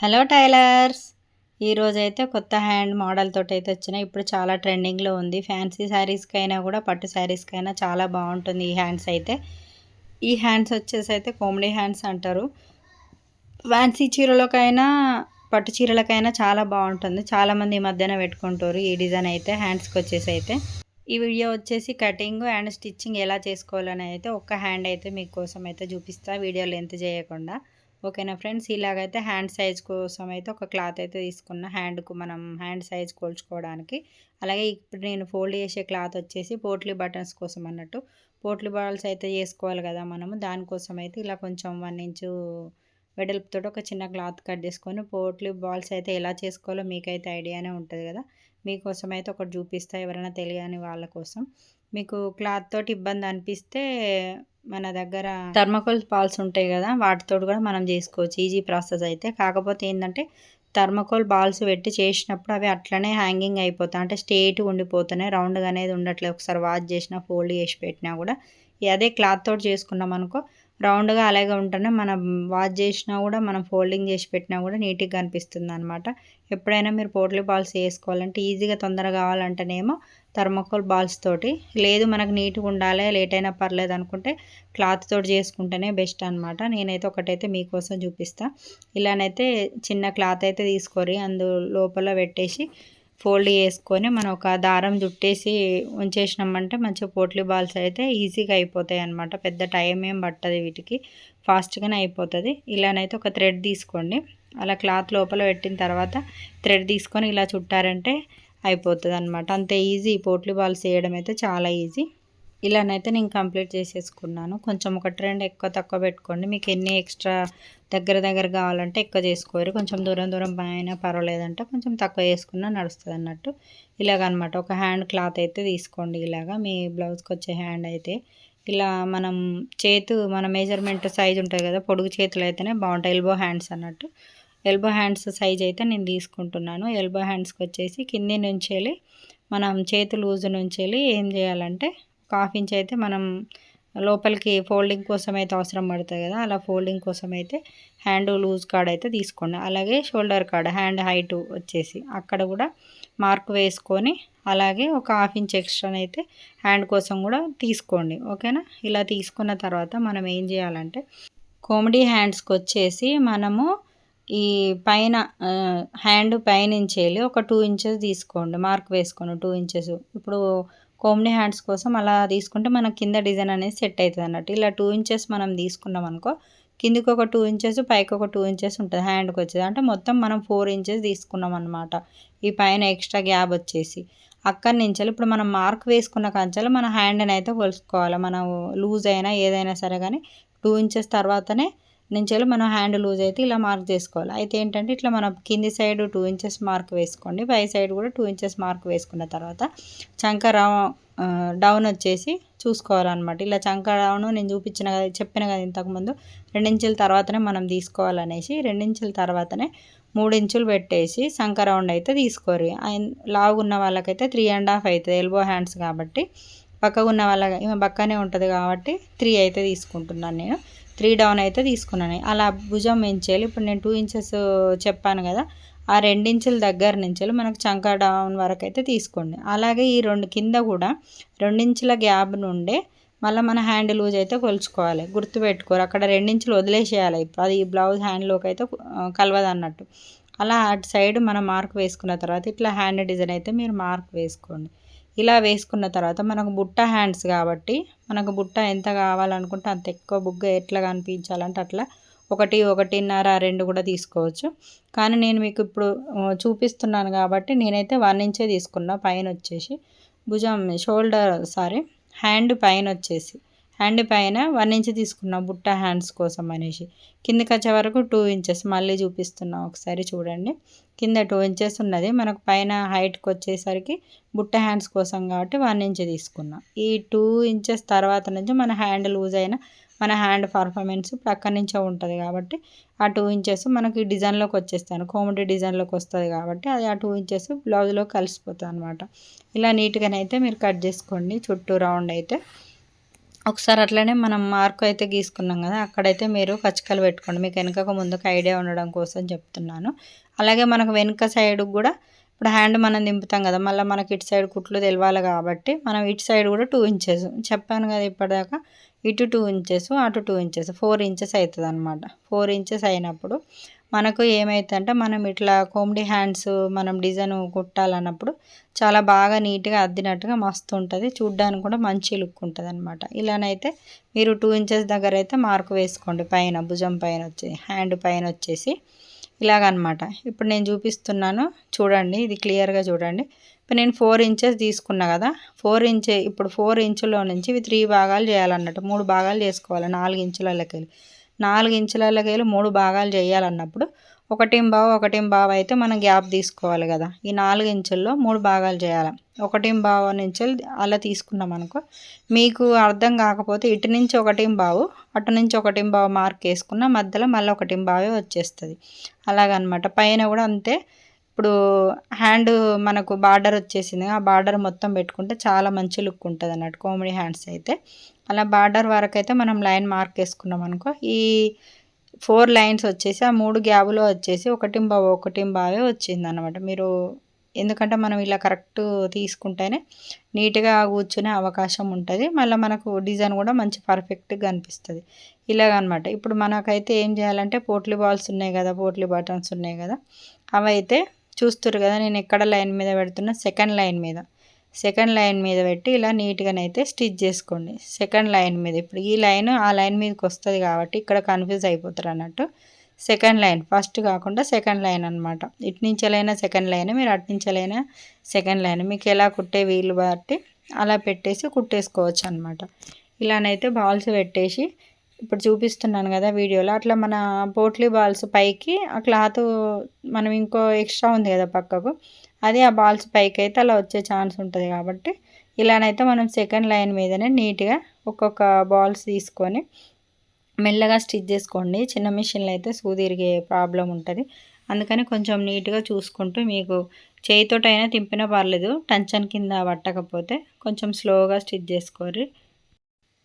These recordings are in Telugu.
Hello tailors. ఈరోజు అయితే కొత్త హ్యాండ్ మోడల్ తోటి అయితే వచ్చినాయి ఇప్పుడు చాలా ట్రెండింగ్లో ఉంది. ఫ్యాన్సీ శారీస్కి అయినా కూడా పట్టు శారీస్కి అయినా చాలా బాగుంటుంది ఈ హ్యాండ్స్ అయితే. ఈ హ్యాండ్స్ వచ్చేసి అయితే కోమడీ హ్యాండ్స్ అంటారు. ఫ్యాన్సీ చీరలకైనా పట్టు చీరలకైనా చాలా బాగుంటుంది. చాలామంది ఈ మధ్యన పెట్టుకుంటారు ఈ డిజైన్ అయితే హ్యాండ్స్కి వచ్చేసి అయితే. ఈ వీడియో వచ్చేసి కటింగ్ అండ్ స్టిచ్చింగ్ ఎలా చేసుకోవాలని అయితే ఒక్క హ్యాండ్ అయితే మీకోసం అయితే చూపిస్తా. వీడియో లెంత్ చేయకుండా. ఓకేనా ఫ్రెండ్స్? ఇలాగైతే హ్యాండ్ సైజ్ కోసం అయితే ఒక క్లాత్ అయితే తీసుకున్న హ్యాండ్కు మనం హ్యాండ్ సైజ్ కోల్చుకోవడానికి. అలాగే ఇప్పుడు నేను ఫోల్డ్ చేసే క్లాత్ వచ్చేసి పోట్లీ బటన్స్ కోసం అన్నట్టు. పోట్లీ బాల్స్ అయితే చేసుకోవాలి కదా మనము. దానికోసం అయితే ఇలా కొంచెం వన్ ఇంచు వెడల్పుతో ఒక చిన్న క్లాత్ కట్ చేసుకొని పోట్లీ బాల్స్ అయితే ఎలా చేసుకోవాలో మీకైతే ఐడియానే ఉంటుంది కదా. మీకోసం అయితే ఒకటి చూపిస్తా ఎవరైనా తెలియని వాళ్ళ కోసం. మీకు క్లాత్ తోటి ఇబ్బంది అనిపిస్తే మన దగ్గర థర్మకోల్ బాల్స్ ఉంటాయి కదా వాటితో కూడా మనం చేసుకోవచ్చు. ఈజీ ప్రాసెస్ అయితే. కాకపోతే ఏంటంటే థర్మకోల్ బాల్స్ పెట్టి చేసినప్పుడు అవి అట్లనే హ్యాంగింగ్ అయిపోతాయి. అంటే స్ట్రేట్ ఉండిపోతున్నాయి. రౌండ్గా అనేది ఉండట్లేదు. ఒకసారి వాష్ చేసినా ఫోల్డ్ చేసి పెట్టినా కూడా. అదే క్లాత్ తోటి చేసుకున్నాం అనుకో రౌండ్గా అలాగే ఉంటేనే మనం వాష్ చేసినా కూడా మనం ఫోల్డింగ్ చేసి పెట్టినా కూడా నీట్గా కనిపిస్తుంది అనమాట ఎప్పుడైనా మీరు పోట్లీ బాల్స్ వేసుకోవాలంటే ఈజీగా తొందరగా కావాలంటేనేమో థర్మోకోల్ బాల్స్ తోటి. లేదు మనకు నీట్గా ఉండాలి లేట్ అయినా పర్లేదు అనుకుంటే క్లాత్ తోటి చేసుకుంటేనే బెస్ట్ అనమాట నేనైతే ఒకటైతే మీకోసం చూపిస్తా. ఇలానైతే చిన్న క్లాత్ అయితే తీసుకోరి అందు లోపల పెట్టేసి ఫోల్డ్ చేసుకొని మనం ఒక దారం చుట్టేసి ఉంచేసినామంటే మంచిగా పోట్లీ బాల్స్ అయితే ఈజీగా అయిపోతాయి అనమాట పెద్ద టైం ఏం పట్టదు వీటికి. ఫాస్ట్గానే అయిపోతుంది. ఇలానైతే ఒక థ్రెడ్ తీసుకోండి. అలా క్లాత్ లోపల పెట్టిన తర్వాత థ్రెడ్ తీసుకొని ఇలా చుట్టారంటే అయిపోతుంది అనమాట అంతే ఈజీ పోట్లీ బాల్స్ చేయడం అయితే చాలా ఈజీ. ఇలానైతే నేను కంప్లీట్ చేసేసుకున్నాను. కొంచెం ఒక ట్రెండ్ ఎక్కువ తక్కువ పెట్టుకోండి. మీకు ఎన్ని ఎక్స్ట్రా దగ్గర దగ్గర కావాలంటే ఎక్కువ చేసుకోరు. కొంచెం దూరం దూరం పైన పర్వాలేదంటే కొంచెం తక్కువ చేసుకున్నా నడుస్తుంది అన్నట్టు ఇలాగనమాట. ఒక హ్యాండ్ క్లాత్ అయితే తీసుకోండి ఇలాగా. మీ బ్లౌజ్కి వచ్చే హ్యాండ్ అయితే. ఇలా మనం చేతు మన మెజర్మెంట్ సైజ్ ఉంటుంది కదా పొడుగు చేతులు అయితేనే బాగుంటాయి. ఎల్బో హ్యాండ్స్ అన్నట్టు. ఎల్బో హ్యాండ్స్ సైజ్ అయితే నేను తీసుకుంటున్నాను. ఎల్బో హ్యాండ్స్కి వచ్చేసి కింది నుంచి వెళ్ళి మనం చేతి లూజు నుంచి వెళ్ళి ఏం చేయాలంటే ఒక హాఫ్ ఇంచ్ అయితే మనం లోపలికి ఫోల్డింగ్ కోసం అయితే అవసరం పడుతుంది కదా అలా ఫోల్డింగ్ కోసం అయితే హ్యాండ్ లూజ్ కార్డ్ అయితే తీసుకోండి. అలాగే షోల్డర్ కార్డ్ హ్యాండ్ హైట్ వచ్చేసి అక్కడ కూడా మార్క్ వేసుకొని అలాగే ఒక హాఫ్ ఇంచ్ ఎక్స్ట్రా అయితే హ్యాండ్ కోసం కూడా తీసుకోండి. ఓకేనా ఇలా తీసుకున్న తర్వాత మనం ఏం చేయాలంటే కామెడీ హ్యాండ్స్కి వచ్చేసి మనము ఈ పైన హ్యాండ్ పైనుంచి వెళ్ళి ఒక టూ ఇంచెస్ తీసుకోండి. మార్క్ వేసుకోండి టూ ఇంచెస్. ఇప్పుడు కోమ్ని హ్యాండ్స్ కోసం అలా తీసుకుంటే మన కింద డిజైన్ అనేది సెట్ అవుతుంది అన్నట్టు. ఇలా టూ ఇంచెస్ మనం తీసుకున్నాం అనుకో కిందికి ఒక టూ ఇంచెస్ పైకి ఒక టూ ఇంచెస్ ఉంటుంది హ్యాండ్కి వచ్చేది. అంటే మొత్తం మనం ఫోర్ ఇంచెస్ తీసుకున్నాం అనమాట ఈ పైన ఎక్స్ట్రా గ్యాప్ వచ్చేసి. అక్కడి నుంచి ఇప్పుడు మనం మార్క్ వేసుకున్న కంచెలు మన హ్యాండ్ని అయితే కొలుసుకోవాలి. మనం లూజ్ అయినా ఏదైనా సరే కానీ టూ ఇంచెస్ తర్వాతనే నుంచి మనం హ్యాండ్ లూజ్ అయితే ఇలా మార్క్ చేసుకోవాలి. అయితే ఏంటంటే ఇట్లా మనం కింది సైడ్ టూ ఇంచెస్ మార్క్ వేసుకోండి. పై సైడ్ కూడా టూ ఇంచెస్ మార్క్ వేసుకున్న తర్వాత చంక డౌన్ వచ్చేసి చూసుకోవాలన్నమాట. ఇలా చంక డౌన్ నేను చూపించిన కదా చెప్పిన కదా ఇంతకుముందు రెండించుల తర్వాతనే మనం తీసుకోవాలనేసి రెండించుల తర్వాతనే మూడించులు పెట్టేసి సంక రౌండ్ అయితే తీసుకోరు. లావుగున్న వాళ్ళకైతే త్రీ అండ్ హాఫ్ అవుతుంది ఎల్బో హ్యాండ్స్ కాబట్టి. పక్కగా ఉన్న వాళ్ళ పక్కనే ఉంటుంది కాబట్టి త్రీ అయితే తీసుకుంటున్నాను నేను. త్రీ డౌన్ అయితే తీసుకున్నాను. అలా భుజం ఎంచేయాలి ఇప్పుడు నేను టూ ఇంచెస్ చెప్పాను కదా ఆ రెండించుల దగ్గర నుంచి మనకు చంకా డౌన్ వరకు అయితే తీసుకోండి. అలాగే ఈ రెండు కింద కూడా రెండించుల గ్యాప్ నుండే మళ్ళీ మన హ్యాండ్ లూజ్ అయితే కొలుచుకోవాలి. గుర్తుపెట్టుకోరు అక్కడ రెండించులు వదిలేసేయాలి. అది బ్లౌజ్ హ్యాండ్లోకి అయితే కలవదు అన్నట్టు. అలా అటు సైడ్ మనం మార్క్ వేసుకున్న తర్వాత ఇట్లా హ్యాండ్ డిజైన్ అయితే మీరు మార్క్ వేసుకోండి. ఇలా వేసుకున్న తర్వాత మనకు బుట్ట హ్యాండ్స్ కాబట్టి మనకు బుట్ట ఎంత కావాలనుకుంటే అంత ఎక్కువ బుగ్గ ఎట్లా కనిపించాలంటే అట్లా ఒకటి ఒకటిన్నర రెండు కూడా తీసుకోవచ్చు. కానీ నేను మీకు ఇప్పుడు చూపిస్తున్నాను కాబట్టి నేనైతే వన్ ఇంచే తీసుకున్నా పైన వచ్చేసి. భుజం షోల్డర్ సారీ హ్యాండ్ పైన వచ్చేసి. హ్యాండ్ పైన వన్ ఇంచ్ తీసుకున్నాం బుట్ట హ్యాండ్స్ కోసం అనేసి. కిందకి వచ్చే వరకు టూ ఇంచెస్. మళ్ళీ చూపిస్తున్నాం ఒకసారి చూడండి. కింద టూ ఇంచెస్ ఉన్నది. మనకు పైన హైట్కి వచ్చేసరికి బుట్ట హ్యాండ్స్ కోసం కాబట్టి వన్ ఇంచ్ తీసుకున్నాం. ఈ టూ ఇంచెస్ తర్వాత నుంచి మన హ్యాండ్ లూజ్ అయిన మన హ్యాండ్ పర్ఫార్మెన్స్ ప్రక్క నుంచే ఉంటుంది కాబట్టి ఆ టూ ఇంచెస్ మనకి డిజైన్లోకి వచ్చేస్తాను. కోమటి డిజైన్లోకి వస్తుంది కాబట్టి అది ఆ టూ ఇంచెస్ బ్లౌజ్లో కలిసిపోతుంది అనమాట ఇలా నీట్గానైతే మీరు కట్ చేసుకోండి. చుట్టూ రౌండ్ అయితే. ఒకసారి అట్లనే మనం మార్కు అయితే గీసుకున్నాం కదా అక్కడైతే మీరు కచ్చకలు పెట్టుకోండి. మీకు వెనుకకు ముందుకు ఐడియా ఉండడం కోసం చెప్తున్నాను. అలాగే మనకు వెనుక సైడ్ కూడా ఇప్పుడు హ్యాండ్ మనం దింపుతాం కదా మళ్ళీ మనకి ఇటు సైడ్ కుట్లు తెలవాలి కాబట్టి మనం ఇటు సైడ్ కూడా టూ ఇంచెస్. చెప్పాను కదా ఇప్పటిదాకా ఇటు టూ ఇంచెస్ అటు టూ ఇంచెస్ ఫోర్ ఇంచెస్ అవుతుంది అనమాట ఫోర్ ఇంచెస్ అయినప్పుడు మనకు ఏమైతుందంటే మనం ఇట్లా కోమిడి హ్యాండ్స్ మనం డిజైన్ కుట్టాలన్నప్పుడు చాలా బాగా నీట్గా అద్దినట్టుగా మస్తు ఉంటుంది. చూడ్డానికి కూడా మంచి లుక్ ఉంటుంది అనమాట ఇలానైతే మీరు టూ ఇంచెస్ దగ్గర అయితే మార్క్ వేసుకోండి. పైన భుజం పైన వచ్చి హ్యాండ్ పైన వచ్చేసి ఇలాగనమాట ఇప్పుడు నేను చూపిస్తున్నాను. చూడండి ఇది క్లియర్గా చూడండి. ఇప్పుడు నేను ఫోర్ ఇంచెస్ తీసుకున్నా కదా ఫోర్ ఇంచ్ ఇప్పుడు ఫోర్ ఇంచులో నుంచి ఇవి త్రీ భాగాలు చేయాలన్నట్టు మూడు భాగాలు చేసుకోవాలి. నాలుగు ఇంచులకి వెళ్ళి నాలుగు ఇంచులకి మూడు భాగాలు చేయాలన్నప్పుడు ఒకటి బావ ఒకటి బావ అయితే మనం గ్యాప్ తీసుకోవాలి కదా. ఈ నాలుగు ఇంచుల్లో మూడు భాగాలు చేయాలి. ఒకటి బావ నుంచి అలా తీసుకున్నాం అనుకో మీకు అర్థం కాకపోతే ఇటు నుంచి ఒకటి బావు అటు నుంచి ఒకటి బావ మార్క్ వేసుకున్న మధ్యలో మళ్ళీ ఒకటి బావే వచ్చేస్తుంది. అలాగనమాట. పైన కూడా అంతే ఇప్పుడు హ్యాండ్ మనకు బార్డర్ వచ్చేసింది. ఆ బార్డర్ మొత్తం పెట్టుకుంటే చాలా మంచి లుక్ ఉంటుంది అన్నట్టు కామెడీ హ్యాండ్స్ అయితే. అలా బార్డర్ వరకు అయితే మనం లైన్ మార్క్ వేసుకున్నాం అనుకో ఈ ఫోర్ లైన్స్ వచ్చేసి ఆ మూడు గ్యాబులో వచ్చేసి ఒకటి బావ ఒకటి బావే వచ్చింది అనమాట మీరు ఎందుకంటే మనం ఇలా కరెక్ట్ తీసుకుంటేనే నీట్గా కూర్చునే అవకాశం ఉంటుంది. మళ్ళీ మనకు డిజైన్ కూడా మంచి పర్ఫెక్ట్గా కనిపిస్తుంది ఇలాగనమాట. ఇప్పుడు మనకైతే ఏం చేయాలంటే పోట్లీ బాల్స్ ఉన్నాయి కదా పోట్లీ బటన్స్ ఉన్నాయి కదా అవైతే చూస్తారు కదా నేను ఎక్కడ లైన్ మీద పెడుతున్నా? సెకండ్ లైన్ మీద. సెకండ్ లైన్ మీద పెట్టి ఇలా నీట్గానైతే స్టిచ్ చేసుకోండి. సెకండ్ లైన్ మీద. ఇప్పుడు ఈ లైన్ ఆ లైన్ మీదకి వస్తుంది కాబట్టి ఇక్కడ కన్ఫ్యూజ్ అయిపోతారు అన్నట్టు. Second line. ఫస్ట్ కాకుండా సెకండ్ లైన్ అనమాట ఇటు నుంచెలైనా సెకండ్ లైన్ మీరు అటు నుంచెలైనా సెకండ్ లైన్. మీకు ఎలా కుట్టే వీలు బట్టి అలా పెట్టేసి కుట్టేసుకోవచ్చు అనమాట ఇలానైతే బాల్స్ పెట్టేసి ఇప్పుడు చూపిస్తున్నాను కదా వీడియోలో. అట్లా మన పోట్లీ బాల్స్ పైకి ఆ క్లాత్ మనం ఇంకో ఎక్స్ట్రా ఉంది కదా పక్కకు. అది ఆ బాల్స్ పైకి అయితే అలా వచ్చే ఛాన్స్ ఉంటుంది కాబట్టి ఇలానైతే మనం సెకండ్ లైన్ మీదనే నీట్గా ఒక్కొక్క బాల్స్ తీసుకొని మెల్లగా స్టిచ్ చేసుకోండి. చిన్న మిషన్లో అయితే సూదిరిగే ప్రాబ్లం ఉంటుంది. అందుకని కొంచెం నీట్గా చూసుకుంటూ మీకు చేయితోటైనా తింపినా పర్లేదు. టంచన్ కింద పట్టకపోతే కొంచెం స్లోగా స్టిచ్ చేసుకోరి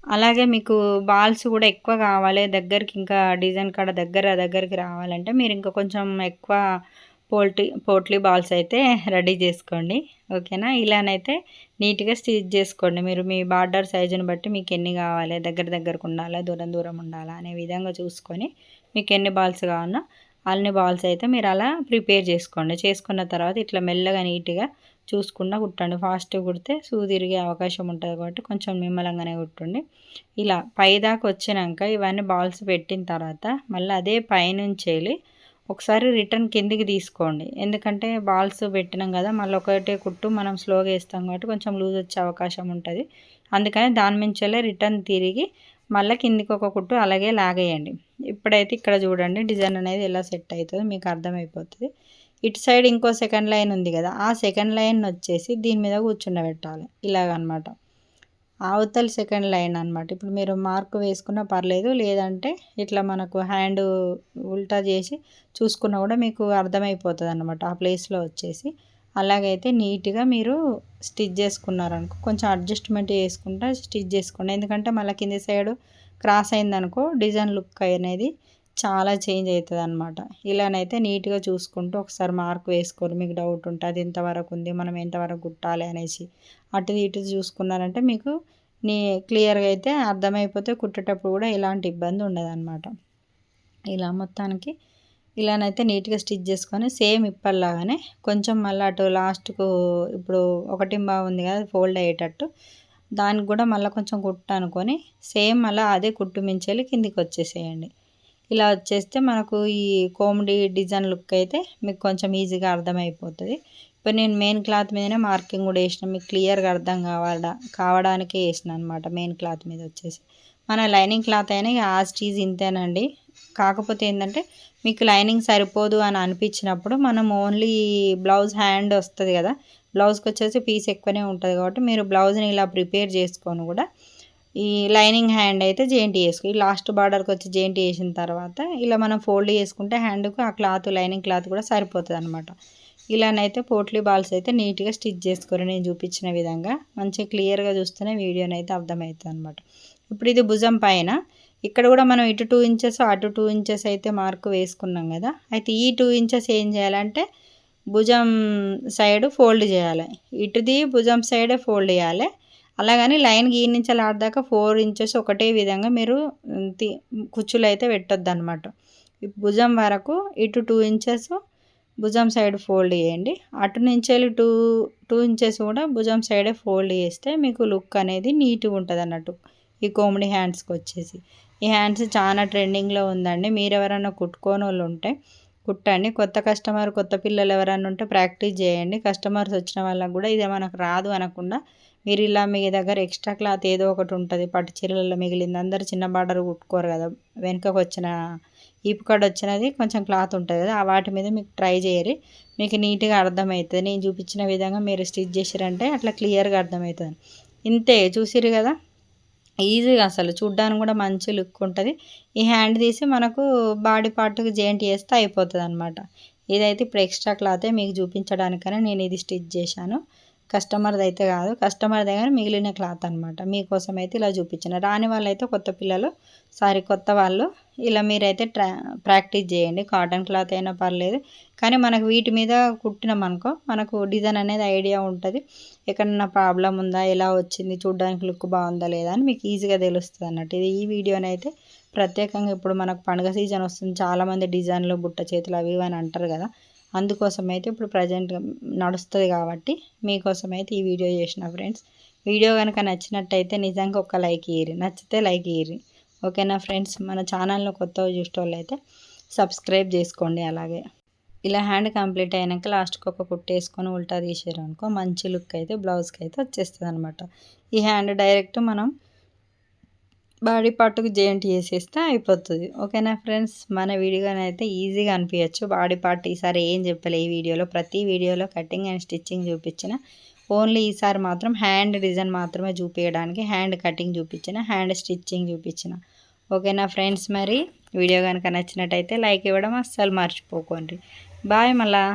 అలాగే మీకు బాల్స్ కూడా ఎక్కువ కావాలి దగ్గరికి ఇంకా డిజైన్ కాడ దగ్గర దగ్గరికి రావాలంటే మీరు ఇంకా కొంచెం ఎక్కువ పోల్ట్రీ పోట్లీ బాల్స్ అయితే రెడీ చేసుకోండి. ఓకేనా? ఇలానైతే నీట్గా స్టిచ్ చేసుకోండి. మీరు మీ బార్డర్ సైజుని బట్టి మీకు ఎన్ని కావాలి దగ్గర దగ్గరకు ఉండాలా దూరం దూరం ఉండాలా అనే విధంగా చూసుకొని మీకు ఎన్ని బాల్స్ కావాలన్నా అన్ని బాల్స్ అయితే మీరు అలా ప్రిపేర్ చేసుకోండి. చేసుకున్న తర్వాత ఇట్లా మెల్లగా నీట్గా చూసుకుండా కుట్టండి. ఫాస్ట్గా కుడితే తిరిగే అవకాశం ఉంటుంది కాబట్టి కొంచెం నిమ్మలంగానే కుట్టండి. ఇలా పైదాకా వచ్చినాక ఇవన్నీ బాల్స్ పెట్టిన తర్వాత మళ్ళీ అదే పైనుంచి వెళ్ళి ఒకసారి రిటర్న్ కిందికి తీసుకోండి. ఎందుకంటే బాల్స్ పెట్టినాం కదా మళ్ళీ ఒకటే కుట్టు మనం స్లోగా వేస్తాం కాబట్టి కొంచెం లూజ్ వచ్చే అవకాశం ఉంటుంది. అందుకని దాని మించలే రిటర్న్ తిరిగి మళ్ళీ కిందికి ఒక కుట్టు అలాగే లాగేయండి. ఇప్పుడైతే ఇక్కడ చూడండి డిజైన్ అనేది ఎలా సెట్ అవుతుందో మీకు అర్థమైపోతుంది. ఇటు సైడ్ ఇంకో సెకండ్ లైన్ ఉంది కదా ఆ సెకండ్ లైన్ వచ్చేసి దీని మీద కూర్చుండబెట్టాలి. ఇలాగనమాట. అవతల సెకండ్ లైన్ అనమాట ఇప్పుడు మీరు మార్క్ వేసుకున్నా పర్లేదు లేదంటే ఇట్లా మనకు హ్యాండ్ ఉల్టా చేసి చూసుకున్నా కూడా మీకు అర్థమైపోతుంది అనమాట ఆ ప్లేస్లో వచ్చేసి. అలాగైతే నీట్గా మీరు స్టిచ్ చేసుకున్నారనుకో కొంచెం అడ్జస్ట్మెంట్ చేసుకుంటా స్టిచ్ చేసుకోండి. ఎందుకంటే మళ్ళీ కింది సైడ్ క్రాస్ అయిందనుకో డిజైన్ లుక్ అనేది చాలా చేంజ్ అవుతుంది అనమాట ఇలానైతే నీట్గా చూసుకుంటూ ఒకసారి మార్క్ వేసుకోరు మీకు డౌట్ ఉంటే అది ఎంతవరకు ఉంది మనం ఎంతవరకు కుట్టాలి అనేసి. అటు ఇటు చూసుకున్నారంటే మీకు నీ క్లియర్గా అయితే అర్థమైపోతే కుట్టేటప్పుడు కూడా ఎలాంటి ఇబ్బంది ఉండదన్నమాట. ఇలా మొత్తానికి ఇలానైతే నీట్గా స్టిచ్ చేసుకొని సేమ్ ఇప్పటిలాగానే కొంచెం మళ్ళీ అటు లాస్ట్కు ఇప్పుడు ఒకటి బాగుంది కదా ఫోల్డ్ అయ్యేటట్టు. దానికి కూడా మళ్ళీ కొంచెం కుట్టు అనుకొని సేమ్ మళ్ళీ అదే కుట్టు కిందికి వచ్చేసేయండి. ఇలా వచ్చేస్తే మనకు ఈ కోమడి డిజైన్ లుక్ అయితే మీకు కొంచెం ఈజీగా అర్థమైపోతుంది. ఇప్పుడు నేను మెయిన్ క్లాత్ మీదనే మార్కింగ్ కూడా వేసిన మీకు క్లియర్గా అర్థం కావాల కావడానికే వేసిన అనమాట మెయిన్ క్లాత్ మీద వచ్చేసి. మన లైనింగ్ క్లాత్ అయినా ఆ స్టీజ్ ఇంతేనండి. కాకపోతే ఏంటంటే మీకు లైనింగ్ సరిపోదు అని అనిపించినప్పుడు మనం ఓన్లీ బ్లౌజ్ హ్యాండ్ వస్తుంది కదా బ్లౌజ్కి వచ్చేసి పీస్ ఎక్కువనే ఉంటుంది కాబట్టి మీరు బ్లౌజ్ని ఇలా ప్రిపేర్ చేసుకొని కూడా ఈ లైనింగ్ హ్యాండ్ అయితే జేంటి వేసుకో ఈ లాస్ట్ బార్డర్కి వచ్చి జేంటి వేసిన తర్వాత ఇలా మనం ఫోల్డ్ చేసుకుంటే హ్యాండ్కు ఆ క్లాత్ లైనింగ్ క్లాత్ కూడా సరిపోతుంది అనమాట ఇలానైతే పోట్లీ బాల్స్ అయితే నీట్గా స్టిచ్ చేసుకోరు. నేను చూపించిన విధంగా మంచిగా క్లియర్గా చూస్తేనే వీడియోనైతే అర్థమవుతుంది అనమాట ఇప్పుడు ఇది భుజం పైన. ఇక్కడ కూడా మనం ఇటు టూ ఇంచెస్ అటు టూ ఇంచెస్ అయితే మార్కు వేసుకున్నాం కదా. అయితే ఈ టూ ఇంచెస్ ఏం చేయాలంటే భుజం సైడ్ ఫోల్డ్ చేయాలి. ఇటుది భుజం సైడే ఫోల్డ్ చేయాలి. అలాగని లైన్ గీ నుంచి ఆడదాకా ఫోర్ ఇంచెస్ ఒకటే విధంగా మీరు కుచ్చులు అయితే పెట్టొద్దు అనమాట భుజం వరకు ఇటు టూ ఇంచెస్ భుజం సైడ్ ఫోల్డ్ చేయండి. అటు నుంచి వెళ్ళి టూ టూ ఇంచెస్ కూడా భుజం సైడే ఫోల్డ్ చేస్తే మీకు లుక్ అనేది నీట్గా ఉంటుంది అన్నట్టు ఈ కోమిడి హ్యాండ్స్కి వచ్చేసి. ఈ హ్యాండ్స్ చాలా ట్రెండింగ్లో ఉందండి. మీరు ఎవరైనా కుట్టుకోని వాళ్ళు ఉంటే కుట్టండి. కొత్త కస్టమర్ కొత్త పిల్లలు ఎవరైనా ఉంటే ప్రాక్టీస్ చేయండి. కస్టమర్స్ వచ్చిన వాళ్ళకు కూడా ఇది మనకు రాదు అనకుండా మీరు ఇలా మీ దగ్గర ఎక్స్ట్రా క్లాత్ ఏదో ఒకటి ఉంటుంది పట్టు చీరలలో మిగిలింది. అందరు చిన్న బార్డర్ కుట్టుకోరు కదా వెనుకకు వచ్చిన ఈపు వచ్చినది కొంచెం క్లాత్ ఉంటుంది కదా ఆ వాటి మీద మీకు ట్రై చేయరు. మీకు నీట్గా అర్థమవుతుంది. నేను చూపించిన విధంగా మీరు స్టిచ్ చేసారంటే అట్లా క్లియర్గా అర్థమవుతుంది. ఇంతే చూసిరు కదా? ఈజీగా అసలు చూడ్డానికి కూడా మంచి లుక్ ఉంటుంది. ఈ హ్యాండ్ తీసి మనకు బాడీ పార్ట్కి జాయింట్ చేస్తే అయిపోతుంది అనమాట ఇదైతే ఇప్పుడు ఎక్స్ట్రా క్లాతే మీకు చూపించడానికనే నేను ఇది స్టిచ్ చేశాను. కస్టమర్ది అయితే కాదు కస్టమర్ దగ్గర మిగిలిన క్లాత్ అనమాట మీకోసం అయితే ఇలా చూపించిన రాని వాళ్ళైతే కొత్త పిల్లలు సారీ కొత్త వాళ్ళు ఇలా మీరైతే ట్రా ప్రాక్టీస్ చేయండి. కాటన్ క్లాత్ అయినా పర్లేదు. కానీ మనకు వీటి మీద కుట్టినాం అనుకో మనకు డిజైన్ అనేది ఐడియా ఉంటుంది. ఎక్కడన్నా ప్రాబ్లం ఉందా ఎలా వచ్చింది చూడడానికి లుక్ బాగుందా లేదా అని మీకు ఈజీగా తెలుస్తుంది అన్నట్టు. ఇది ఈ వీడియోనైతే ప్రత్యేకంగా ఇప్పుడు మనకు పండుగ సీజన్ వస్తుంది. చాలామంది డిజైన్లు బుట్ట చేతులు అవి ఇవి అని అంటారు కదా. అందుకోసం అయితే ఇప్పుడు ప్రజెంట్ నడుస్తుంది కాబట్టి మీకోసం అయితే ఈ వీడియో చేసిన ఫ్రెండ్స్ వీడియో కనుక నచ్చినట్టయితే నిజంగా ఒక లైక్ ఇయ్యి నచ్చితే లైక్ ఇయ్యి ఓకేనా ఫ్రెండ్స్ మన ఛానల్లో కొత్త చూసేవాళ్ళు అయితే సబ్స్క్రైబ్ చేసుకోండి అలాగే. ఇలా హ్యాండ్ కంప్లీట్ అయినాక లాస్ట్కి ఒక కుట్టేసుకొని ఉల్టా తీసారు అనుకో మంచి లుక్ అయితే బ్లౌజ్కి అయితే వచ్చేస్తుంది అనమాట ఈ హ్యాండ్ డైరెక్ట్ మనం బాడీ పార్ట్కి జాయింట్ చేసేస్తే అయిపోతుంది. ఓకేనా ఫ్రెండ్స్? మన వీడియోనైతే ఈజీగా అనిపించచ్చు బాడీ పార్ట్ ఈసారి ఏం చెప్పలే ఈ వీడియోలో. ప్రతి వీడియోలో కటింగ్ అండ్ స్టిచ్చింగ్ చూపించిన. ఓన్లీ ఈసారి మాత్రం హ్యాండ్ డిజైన్ మాత్రమే చూపించడానికి హ్యాండ్ కటింగ్ చూపించిన. హ్యాండ్ స్టిచ్చింగ్ చూపించిన. ఓకేనా ఫ్రెండ్స్? మరి వీడియో కనుక నచ్చినట్టయితే లైక్ ఇవ్వడం అస్సలు మర్చిపోకండి. బాయ్ మళ్ళా.